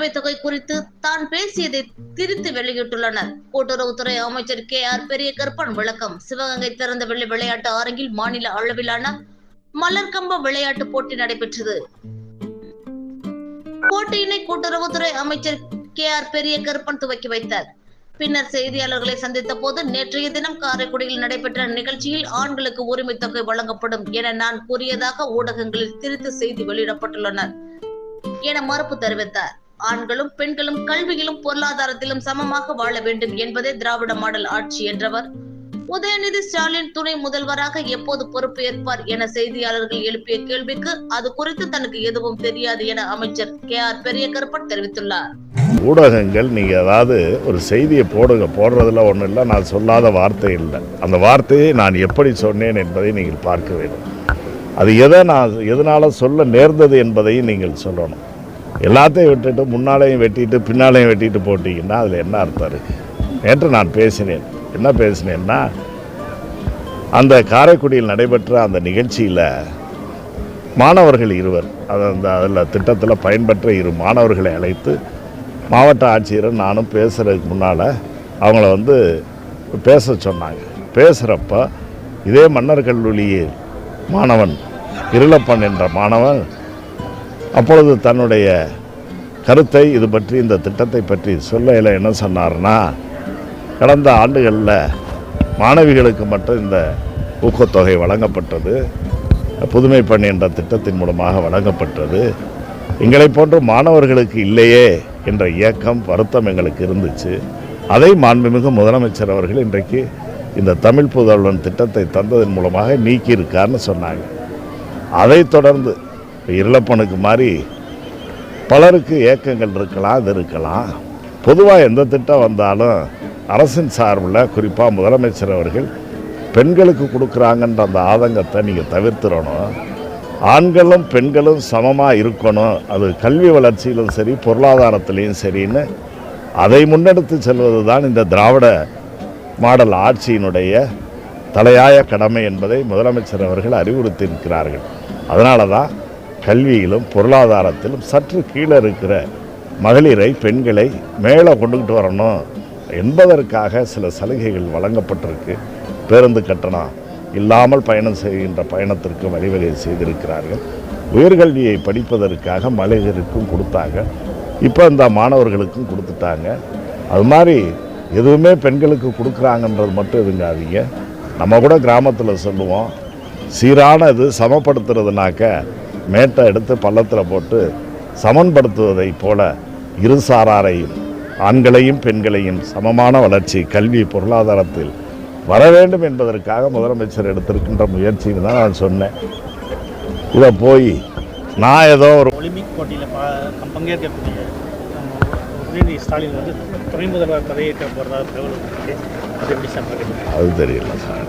உரிமை தொகை குறித்து தான் பேசியதை திரித்து வெளியிட்டுள்ளனர். கூட்டுறவுத்துறை அமைச்சர் கே. ஆர். பெரிய கருப்பன் விளக்கம். சிவகங்கை திறந்த வெள்ளி விளையாட்டு அரங்கில் மாநில அளவிலான மலர்கம்ப விளையாட்டு போட்டி நடைபெற்றது. போட்டியினை கூட்டுறவுத்துறை அமைச்சர் கே. ஆர். பெரிய கருப்பன் துவக்கி வைத்தார். பின்னர் செய்தியாளர்களை சந்தித்த போது நேற்றைய தினம் காரைக்குடியில் நடைபெற்ற நிகழ்ச்சியில் ஆண்களுக்கு உரிமை தொகை வழங்கப்படும் என நான் கூறியதாக ஊடகங்களில் திரித்து செய்தி வெளியிடப்பட்டுள்ளனர் என மறுப்பு தெரிவித்தார். ஆண்களும் பெண்களும் கல்வியிலும் பொருளாதாரத்திலும் சமமாக வாழ வேண்டும் என்பதே திராவிட மாடல் ஆட்சி என்றவர். உதயநிதி ஸ்டாலின் துணை முதல்வராக எப்போது பொறுப்பு ஏற்பார் என செய்தியாளர்கள் எழுப்பிய கேள்விக்கு அது குறித்து தனக்கு எதுவும் தெரியாது என அமைச்சர் கே ஆர் பெரியகருப்பன் தெரிவித்துள்ளார். ஊடகங்கள் நீங்கள் ஏதாவது ஒரு செய்தியை போடுங்க போடுறதுல ஒன்றும் இல்லை நான் சொல்லாத வார்த்தை இல்லை. அந்த வார்த்தையை நான் எப்படி சொன்னேன் என்பதை நீங்கள் பார்க்க வேண்டும். அது எதை நான் எதனால் சொல்ல நேர்ந்தது என்பதையும் நீங்கள் சொல்லணும். எல்லாத்தையும் விட்டுட்டு முன்னாலையும் வெட்டிட்டு பின்னாலையும் வெட்டிட்டு போட்டிங்கன்னா அதில் என்ன அர்த்தம் இருக்குது நேற்று நான் பேசினேன். என்ன பேசினேன்னா அந்த காரைக்குடியில் நடைபெற்ற அந்த நிகழ்ச்சியில் மாணவர்கள் இருவர் அது அந்த அதில் திட்டத்தில் பயன்பெற்ற இரு மாணவர்களை அழைத்து மாவட்ட ஆட்சியரும் நானும் பேசுகிறதுக்கு முன்னால் அவங்கள வந்து பேச சொன்னாங்க. பேசுகிறப்ப இதே மன்னர் கல்லூரியில் மாணவன் இருளப்பன் என்ற மாணவன் அப்பொழுது தன்னுடைய கருத்தை இது பற்றி இந்த திட்டத்தை பற்றி சொல்லையில் என்ன சொன்னார்னா கடந்த ஆண்டுகளில் மாணவிகளுக்கு மட்டும் இந்த ஊக்கத்தொகை வழங்கப்பட்டது. புதுமை பணி என்ற திட்டத்தின் மூலமாக வழங்கப்பட்டது. எங்களை போன்ற மாணவர்களுக்கு இல்லையே என்ற இயக்கம் வருத்தம் எங்களுக்கு இருந்துச்சு. அதை மாண்புமிகு முதலமைச்சர் அவர்கள் இன்றைக்கு இந்த தமிழ் புதல்வன் திட்டத்தை தந்ததன் மூலமாக நீக்கியிருக்காருன்னு சொன்னாங்க. அதைத் தொடர்ந்து இருளப்பனுக்கு மாதிரி பலருக்கு ஏக்கங்கள் இருக்கலாம் இது இருக்கலாம். பொதுவாக எந்த திட்டம் வந்தாலும் அரசின் சார்பில் குறிப்பாக முதலமைச்சர் அவர்கள் பெண்களுக்கு கொடுக்குறாங்கன்ற அந்த ஆதங்கத்தை நீங்கள் தவிர்த்துடணும். ஆண்களும் பெண்களும் சமமாக இருக்கணும். அது கல்வி வளர்ச்சியிலும் சரி பொருளாதாரத்திலையும் சரின்னு அதை முன்னெடுத்து செல்வது தான் இந்த திராவிட மாடல் ஆட்சியினுடைய தலையாய கடமை என்பதை முதலமைச்சர் அவர்கள் அறிவுறுத்தியிருக்கிறார்கள். அதனால தான் கல்வியிலும் பொருளாதாரத்திலும் சற்று கீழே இருக்கிற மகளிரை பெண்களை மேலே கொண்டுக்கிட்டு வரணும் என்பதற்காக சில சலுகைகள் வழங்கப்பட்டிருக்கு. பேருந்து கட்டணம் இல்லாமல் பயணம் செய்கின்ற பயணத்திற்கு வழிவகை செய்திருக்கிறார்கள். உயர்கல்வியை படிப்பதற்காக மலைகளுக்கும் கொடுத்தாங்க. இப்போ இந்த மாணவர்களுக்கும் கொடுத்துட்டாங்க. அது மாதிரி எதுவுமே பெண்களுக்கு கொடுக்குறாங்கன்றது மட்டும் இருங்காதீங்க நம்ம கூட கிராமத்தில் சொல்லுவோம் சீரான இது சமப்படுத்துறதுனாக்க மேட்டை எடுத்து பள்ளத்தில் போட்டு சமன்படுத்துவதைப் போல இரு சாராரையும் ஆண்களையும் பெண்களையும் சமமான வளர்ச்சி கல்வி பொருளாதாரத்தில் வர வேண்டும் என்பதற்காக முதலமைச்சர் எடுத்திருக்கின்ற முயற்சின்னு தான் நான் சொன்னேன். இதை போய் நான் ஏதோ ஒரு ஒலிம்பிக் போட்டியில் பங்கேற்கக்கூடிய உதயநிதி ஸ்டாலின் வந்து துணை முதல்வர் பதவியேற்க போகிறதா தகவல் அது தெரியல சார்.